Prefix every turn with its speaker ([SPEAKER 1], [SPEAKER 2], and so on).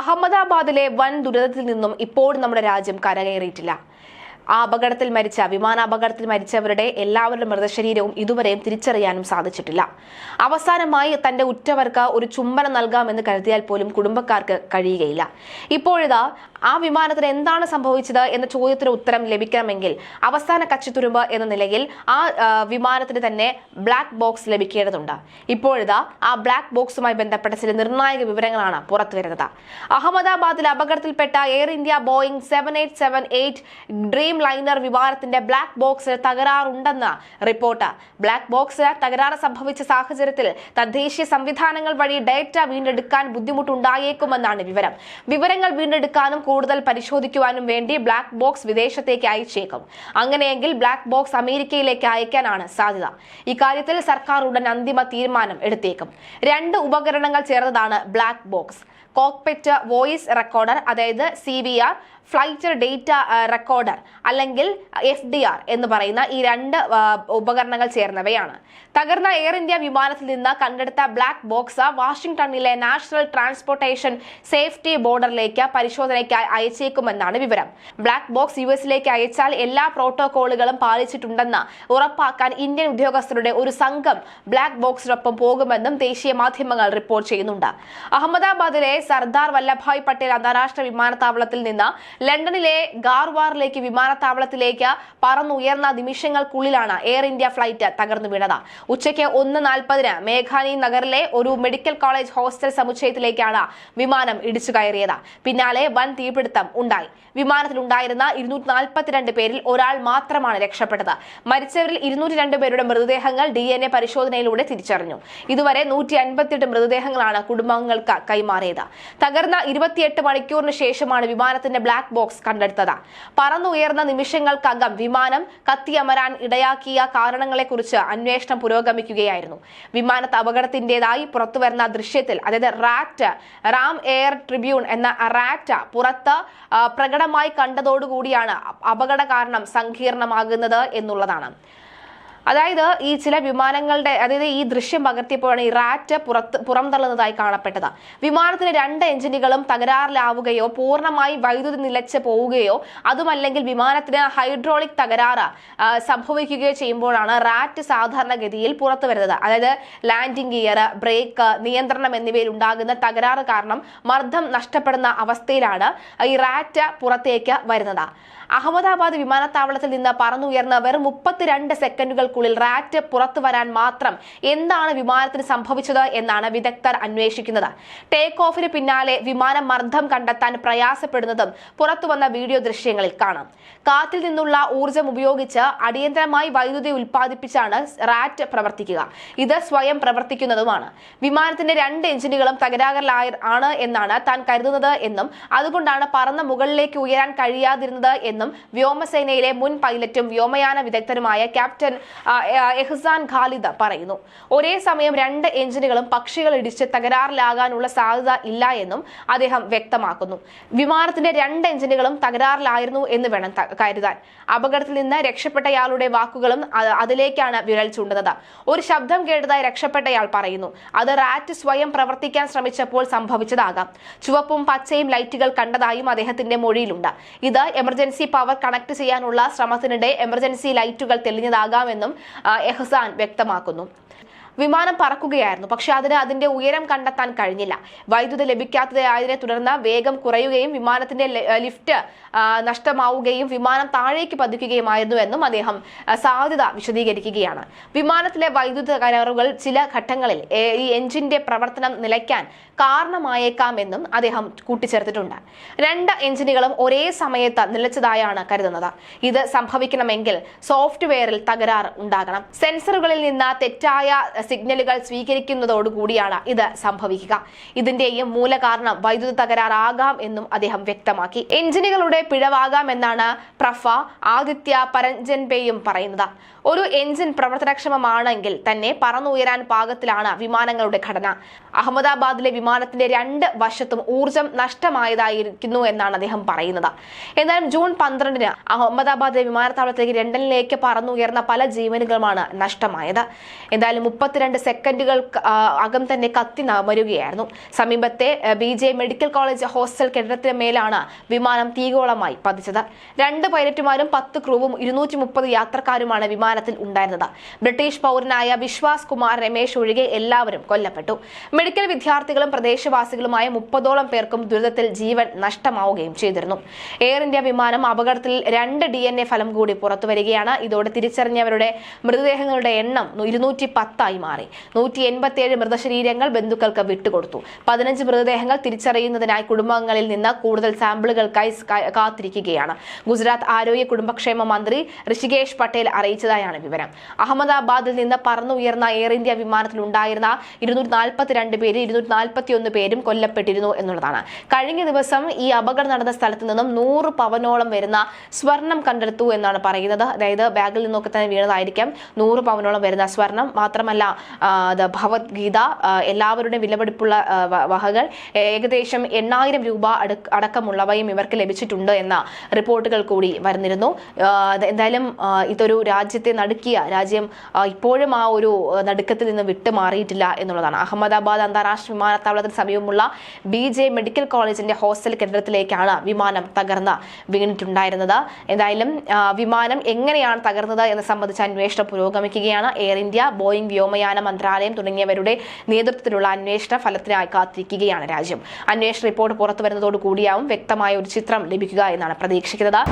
[SPEAKER 1] അഹമ്മദാബാദിലെ വൻ ദുരിതത്തിൽ നിന്നും ഇപ്പോഴും നമ്മുടെ രാജ്യം കരകയറിയിട്ടില്ല. ആ അപകടത്തിൽ മരിച്ച വിമാനാപകടത്തിൽ മരിച്ചവരുടെ എല്ലാവരുടെ മൃതശരീരവും ഇതുവരെയും തിരിച്ചറിയാനും സാധിച്ചിട്ടില്ല. അവസാനമായി തന്റെ ഉറ്റവർക്ക് ഒരു ചുംബനം നൽകാമെന്ന് കരുതിയാൽ പോലും കുടുംബക്കാർക്ക് കഴിയുകയില്ല. ഇപ്പോഴിതാ ആ വിമാനത്തിന് എന്താണ് സംഭവിച്ചത് എന്ന ചോദ്യത്തിന് ഉത്തരം ലഭിക്കണമെങ്കിൽ അവസാന കച്ചിത്തുരുമ്പ് എന്ന നിലയിൽ ആ വിമാനത്തിന് തന്നെ ബ്ലാക്ക് ബോക്സ് ലഭിക്കേണ്ടതുണ്ട്. ഇപ്പോഴിതാ ആ ബ്ലാക്ക് ബോക്സുമായി ബന്ധപ്പെട്ട ചില നിർണായക വിവരങ്ങളാണ് പുറത്തുവരുന്നത് അഹമ്മദാബാദിൽ അപകടത്തിൽപ്പെട്ട Air India Boeing seven dreamliner വിമാനത്തിന്റെ ബ്ലാക്ക് ബോക്സിൽ തകരാറുണ്ടെന്ന് റിപ്പോർട്ട്. ബ്ലാക്ക് ബോക്സിൽ തകരാറ് സംഭവിച്ച സാഹചര്യത്തിൽ തദ്ദേശീയ സംവിധാനങ്ങൾ വഴി ഡേറ്റ വീണ്ടെടുക്കാൻ ബുദ്ധിമുട്ടുണ്ടായേക്കുമെന്നാണ് വിവരം. വിവരങ്ങൾ വീണ്ടെടുക്കാനും കൂടുതൽ പരിശോധിക്കുവാനും വേണ്ടി ബ്ലാക്ക് ബോക്സ് വിദേശത്തേക്ക് അയച്ചേക്കും. അങ്ങനെയെങ്കിൽ ബ്ലാക്ക് ബോക്സ് അമേരിക്കയിലേക്ക് അയക്കാനാണ് സാധ്യത. ഇക്കാര്യത്തിൽ സർക്കാർ ഉടൻ അന്തിമ തീരുമാനം എടുത്തേക്കും. രണ്ട് ഉപകരണങ്ങൾ ചേർന്നതാണ് black box. Cockpit voice recorder അതായത് C V R flight data recorder അല്ലെങ്കിൽ എഫ് ഡി ആർ എന്ന് പറയുന്ന ഈ രണ്ട് ഉപകരണങ്ങൾ ചേർന്നവയാണ്. തകർന്ന എയർ ഇന്ത്യ വിമാനത്തിൽ നിന്ന് കണ്ടെടുത്ത ബ്ലാക്ക് ബോക്സ് വാഷിംഗ്ടണിലെ നാഷണൽ ട്രാൻസ്പോർട്ടേഷൻ സേഫ്റ്റി ബോർഡറിലേക്ക് പരിശോധനയ്ക്കായി അയച്ചേക്കുമെന്നാണ് വിവരം. ബ്ലാക്ക് ബോക്സ് യു എസിലേക്ക് അയച്ചാൽ എല്ലാ പ്രോട്ടോകോളുകളും പാലിച്ചിട്ടുണ്ടെന്ന് ഉറപ്പാക്കാൻ ഇന്ത്യൻ ഉദ്യോഗസ്ഥരുടെ ഒരു സംഘം ബ്ലാക്ക് ബോക്സിനൊപ്പം പോകുമെന്നും ദേശീയ മാധ്യമങ്ങൾ റിപ്പോർട്ട് ചെയ്യുന്നുണ്ട്. അഹമ്മദാബാദിലെ സർദാർ വല്ലഭായ് പട്ടേൽ അന്താരാഷ്ട്ര വിമാനത്താവളത്തിൽ നിന്ന് ലണ്ടനിലെ ഗാർവാറിലേക്ക് വിമാനത്താവളത്തിലേക്ക് പറന്നുയർന്ന നിമിഷങ്ങൾക്കുള്ളിലാണ് എയർ ഇന്ത്യ ഫ്ലൈറ്റ് തകർന്നു വീണത്. ഉച്ചയ്ക്ക് ഒന്ന് നാൽപ്പതിന് മേഘാനി നഗറിലെ ഒരു മെഡിക്കൽ കോളേജ് ഹോസ്റ്റൽ സമുച്ചയത്തിലേക്കാണ് വിമാനം ഇടിച്ചു കയറിയത്. പിന്നാലെ വൻ തീപിടുത്തം ഉണ്ടായി. വിമാനത്തിലുണ്ടായിരുന്ന ഇരുന്നൂറ്റി നാൽപ്പത്തിരണ്ട് പേരിൽ ഒരാൾ മാത്രമാണ് രക്ഷപ്പെട്ടത്. മരിച്ചവരിൽ ഇരുന്നൂറ്റി രണ്ട് പേരുടെ മൃതദേഹങ്ങൾ ഡി എൻ എ പരിശോധനയിലൂടെ തിരിച്ചറിഞ്ഞു. ഇതുവരെ നൂറ്റി അൻപത്തിയെട്ട് മൃതദേഹങ്ങളാണ് കുടുംബാംഗങ്ങൾക്ക് കൈമാറിയത്. തകർന്ന ഇരുപത്തിയെട്ട് മണിക്കൂറിന് ശേഷമാണ് വിമാനത്തിന്റെ ബ്ലാക്ക് ബോക്സ് കണ്ടെടുത്തത്. പറന്നുയർന്ന നിമിഷങ്ങൾക്കകം വിമാനം കത്തിയമരാൻ ഇടയാക്കിയ കാരണങ്ങളെക്കുറിച്ച് അന്വേഷണം പുരോഗമിക്കുകയായിരുന്നു. വിമാനത്ത് അപകടത്തിന്റേതായി പുറത്തുവരുന്ന ദൃശ്യത്തിൽ അതായത് റാറ്റ് റാം എയർ ട്രിബ്യൂൺ എന്ന റാറ്റ് പുറത്ത് പ്രകടമായി കണ്ടതോടുകൂടിയാണ് അപകട കാരണം സങ്കീർണമാകുന്നത് എന്നുള്ളതാണ്. അതായത് ഈ ചില വിമാനങ്ങളുടെ അതായത് ഈ ദൃശ്യം പകർത്തിയപ്പോഴാണ് ഈ റാറ്റ് പുറത്ത് പുറംതള്ളുന്നതായി കാണപ്പെട്ടത്. വിമാനത്തിന് രണ്ട് എഞ്ചിനുകളും തകരാറിലാവുകയോ പൂർണമായി വൈദ്യുതി നിലച്ച് പോവുകയോ അതുമല്ലെങ്കിൽ വിമാനത്തിന് ഹൈഡ്രോളിക് തകരാറ് സംഭവിക്കുകയോ ചെയ്യുമ്പോഴാണ് റാറ്റ് സാധാരണഗതിയിൽ പുറത്തു വരുന്നത്. അതായത് ലാൻഡിംഗ് ഗിയർ ബ്രേക്ക് നിയന്ത്രണം എന്നിവയിൽ ഉണ്ടാകുന്ന തകരാറ് കാരണം മർദ്ദം നഷ്ടപ്പെടുന്ന അവസ്ഥയിലാണ് ഈ റാറ്റ് പുറത്തേക്ക് വരുന്നത്. അഹമ്മദാബാദ് വിമാനത്താവളത്തിൽ നിന്ന് പറന്നുയർന്ന വെറും മുപ്പത്തിരണ്ട് സെക്കൻഡുകൾക്കുള്ളിൽ റാറ്റ് പുറത്തു വരാൻ മാത്രം എന്താണ് വിമാനത്തിന് സംഭവിച്ചത് എന്നാണ് വിദഗ്ധർ അന്വേഷിക്കുന്നത്. ടേക്ക് ഓഫിന് പിന്നാലെ വിമാനം മർദ്ദം കണ്ടെത്താൻ പ്രയാസപ്പെടുന്നതും പുറത്തു വന്ന വീഡിയോ ദൃശ്യങ്ങളിൽ കാണാം. കാറ്റിൽ നിന്നുള്ള ഊർജം ഉപയോഗിച്ച് അടിയന്തരമായി വൈദ്യുതി ഉൽപ്പാദിപ്പിച്ചാണ് റാറ്റ് പ്രവർത്തിക്കുക. ഇത് സ്വയം പ്രവർത്തിക്കുന്നതുമാണ്. വിമാനത്തിന്റെ രണ്ട് എഞ്ചിനുകളും തകരാറിലായ ആണ് എന്നാണ് താൻ കരുതുന്നത് എന്നും അതുകൊണ്ടാണ് പറന്ന മുകളിലേക്ക് ഉയരാൻ കഴിയാതിരുന്നത് എന്നും വ്യോമസേനയിലെ മുൻ പൈലറ്റും വ്യോമയാന വിദഗ്ധരുമായ ക്യാപ്റ്റൻ എഹ്സാൻ ഖാലിദ പറയുന്നു. ഒരേ സമയം രണ്ട് എഞ്ചിനുകളും പക്ഷികൾ ഇടിച്ച് തകരാറിലാകാനുള്ള സാധ്യത ഇല്ല എന്നും അദ്ദേഹം വ്യക്തമാക്കുന്നു. വിമാനത്തിന്റെ രണ്ട് എഞ്ചിനുകളും തകരാറിലായിരുന്നു എന്ന് വേണം കരുതാൻ. അപകടത്തിൽ നിന്ന് രക്ഷപ്പെട്ടയാളുടെ വാക്കുകളും അതിലേക്കാണ് വിരൽ ചൂണ്ടുന്നത്. ഒരു ശബ്ദം കേട്ടതായി രക്ഷപ്പെട്ടയാൾ പറയുന്നു. അത് റാറ്റ് സ്വയം പ്രവർത്തിക്കാൻ ശ്രമിച്ചപ്പോൾ സംഭവിച്ചതാകാം. ചുവപ്പും പച്ചയും ലൈറ്റുകൾ കണ്ടതായും അദ്ദേഹത്തിന്റെ മൊഴിയിലുണ്ട്. ഇത് എമർജൻസി പവർ കണക്ട് ചെയ്യാനുള്ള ശ്രമത്തിനിടെ എമർജൻസി ലൈറ്റുകൾ തെളിഞ്ഞതാകാമെന്നും എഹ്സാൻ വ്യക്തമാക്കുന്നു. വിമാനം പറക്കുകയായിരുന്നു. പക്ഷെ അതിന് അതിന്റെ ഉയരം കണ്ടെത്താൻ കഴിഞ്ഞില്ല. വൈദ്യുതി ലഭിക്കാത്തതായതിനെ തുടർന്ന് വേഗം കുറയുകയും വിമാനത്തിന്റെ ലിഫ്റ്റ് നഷ്ടമാവുകയും വിമാനം താഴേക്ക് പതിക്കുകയുമായിരുന്നു എന്നും അദ്ദേഹം സാധ്യത വിശദീകരിക്കുകയാണ്. വിമാനത്തിലെ വൈദ്യുത കരാറുകൾ ചില ഘട്ടങ്ങളിൽ ഈ എഞ്ചിന്റെ പ്രവർത്തനം നിലയ്ക്കാൻ കാരണമായേക്കാം എന്നും അദ്ദേഹം കൂട്ടിച്ചേർത്തിട്ടുണ്ട്. രണ്ട് എഞ്ചിനുകളും ഒരേ സമയത്ത് നിലച്ചതായാണ് കരുതുന്നത്. ഇത് സംഭവിക്കണമെങ്കിൽ സോഫ്റ്റ്വെയറിൽ തകരാർ ഉണ്ടാകണം. സെൻസറുകളിൽ നിന്ന് തെറ്റായ സിഗ്നലുകൾ സ്വീകരിക്കുന്നതോടുകൂടിയാണ് ഇത് സംഭവിക്കുക. ഇതിന്റെയും മൂലകാരണം വൈദ്യുത തകരാറാകാം എന്നും അദ്ദേഹം വ്യക്തമാക്കി. എഞ്ചിനുകളുടെ പിഴവാകാം എന്നാണ് പ്രഫ ആദിത്യ പരഞ്ജൻപേയും പറയുന്നത്. ഒരു എഞ്ചിൻ പ്രവർത്തനക്ഷമമാണെങ്കിൽ തന്നെ പറന്നുയരാൻ പാകത്തിലാണ് വിമാനങ്ങളുടെ ഘടന. അഹമ്മദാബാദിലെ വിമാനത്തിന്റെ രണ്ട് വശത്തും ഊർജം നഷ്ടമായതായിരിക്കുന്നു എന്നാണ് അദ്ദേഹം പറയുന്നത്. എന്നാലും ജൂൺ പന്ത്രണ്ടിന് അഹമ്മദാബാദിലെ വിമാനത്താവളത്തിലേക്ക് ലണ്ടനിലേക്ക് പറന്നുയർന്ന പല ജീവനുകളുമാണ് നഷ്ടമായത്. എന്തായാലും മുപ്പത്തി നാൽപ്പത്തിരണ്ട് സെക്കൻഡുകൾ അകം തന്നെ കത്തി നമരുകയായിരുന്നു സമീപത്തെ B J medical college hostel കെട്ടിടത്തിന് മേലാണ് വിമാനം തീകോളമായി പതിച്ചത്. രണ്ട് പൈലറ്റുമാരും പത്ത് ക്രൂവും ഇരുന്നൂറ്റി മുപ്പത് യാത്രക്കാരുമാണ് വിമാനത്തിൽ ഉണ്ടായിരുന്നത്. ബ്രിട്ടീഷ് പൗരനായ വിശ്വാസ് കുമാർ രമേശ് ഒഴികെ എല്ലാവരും കൊല്ലപ്പെട്ടു. മെഡിക്കൽ വിദ്യാർത്ഥികളും പ്രദേശവാസികളുമായ മുപ്പതോളം പേർക്കും ദുരിതത്തിൽ ജീവൻ നഷ്ടമാവുകയും ചെയ്തിരുന്നു. എയർ ഇന്ത്യ വിമാനം അപകടത്തിൽ രണ്ട് ഡി എൻ എ ഫലം കൂടി പുറത്തുവരികയാണ്. ഇതോടെ തിരിച്ചറിഞ്ഞവരുടെ മൃതദേഹങ്ങളുടെ എണ്ണം ഇരുന്നൂറ്റി പത്തായി മാറി. നൂറ്റി എൺപത്തിയേഴ് മൃതശരീരങ്ങൾ ബന്ധുക്കൾക്ക് വിട്ടുകൊടുത്തു. പതിനഞ്ച് മൃതദേഹങ്ങൾ തിരിച്ചറിയുന്നതിനായി കുടുംബങ്ങളിൽ നിന്ന് കൂടുതൽ സാമ്പിളുകൾക്കായി കാത്തിരിക്കുകയാണ്. ഗുജറാത്ത് ആരോഗ്യ കുടുംബക്ഷേമ മന്ത്രി ഋഷികേഷ് പട്ടേൽ അറിയിച്ചതായാണ് വിവരം. അഹമ്മദാബാദിൽ നിന്ന് പറന്നുയർന്ന എയർ ഇന്ത്യ വിമാനത്തിൽ ഉണ്ടായിരുന്ന ഇരുന്നൂറ്റി നാൽപ്പത്തിരണ്ട് പേര് ഇരുന്നൂറ്റി നാൽപ്പത്തിയൊന്ന് പേരും കൊല്ലപ്പെട്ടിരുന്നു എന്നുള്ളതാണ്. കഴിഞ്ഞ ദിവസം ഈ അപകടം നടന്ന സ്ഥലത്ത് നിന്നും നൂറ് പവനോളം വരുന്ന സ്വർണം കണ്ടെടുത്തു എന്നാണ് പറയുന്നത്. അതായത് ബാഗിൽ നിന്നൊക്കെ തന്നെ വീണതായിരിക്കാം. നൂറ് പവനോളം വരുന്ന സ്വർണം മാത്രമല്ല ഭഗവത്ഗീത എല്ലാവരുടെയും വിലപിടിപ്പുള്ള വഹകൾ ഏകദേശം എണ്ണായിരം രൂപ അടക്കമുള്ളവയും ഇവർക്ക് ലഭിച്ചിട്ടുണ്ട് എന്ന റിപ്പോർട്ടുകൾ കൂടി വരുന്നിരുന്നു. എന്തായാലും ഇതൊരു രാജ്യത്തെ നടുക്കിയ രാജ്യം ഇപ്പോഴും ആ ഒരു നടുക്കത്തിൽ നിന്ന് വിട്ടുമാറിയിട്ടില്ല എന്നുള്ളതാണ്. അഹമ്മദാബാദ് അന്താരാഷ്ട്ര വിമാനത്താവളത്തിന് സമീപമുള്ള ബി ജെ മെഡിക്കൽ കോളേജിന്റെ ഹോസ്റ്റൽ കെട്ടിടത്തിലേക്കാണ് വിമാനം തകർന്ന് വീണിട്ടുണ്ടായിരുന്നത്. എന്തായാലും വിമാനം എങ്ങനെയാണ് തകർന്നത് എന്ന് സംബന്ധിച്ച അന്വേഷണം പുരോഗമിക്കുകയാണ്. എയർ ഇന്ത്യ ബോയിങ് വ്യോമയാന മന്ത്രാലയം തുടങ്ങിയവരുടെ നേതൃത്വത്തിലുള്ള അന്വേഷണ ഫലത്തിനായി കാത്തിരിക്കുകയാണ് രാജ്യം. അന്വേഷണ റിപ്പോർട്ട് പുറത്തു വരുന്നതോടു കൂടിയാവും വ്യക്തമായ ഒരു ചിത്രം ലഭിക്കുക എന്നാണ് പ്രതീക്ഷിക്കുന്നത്.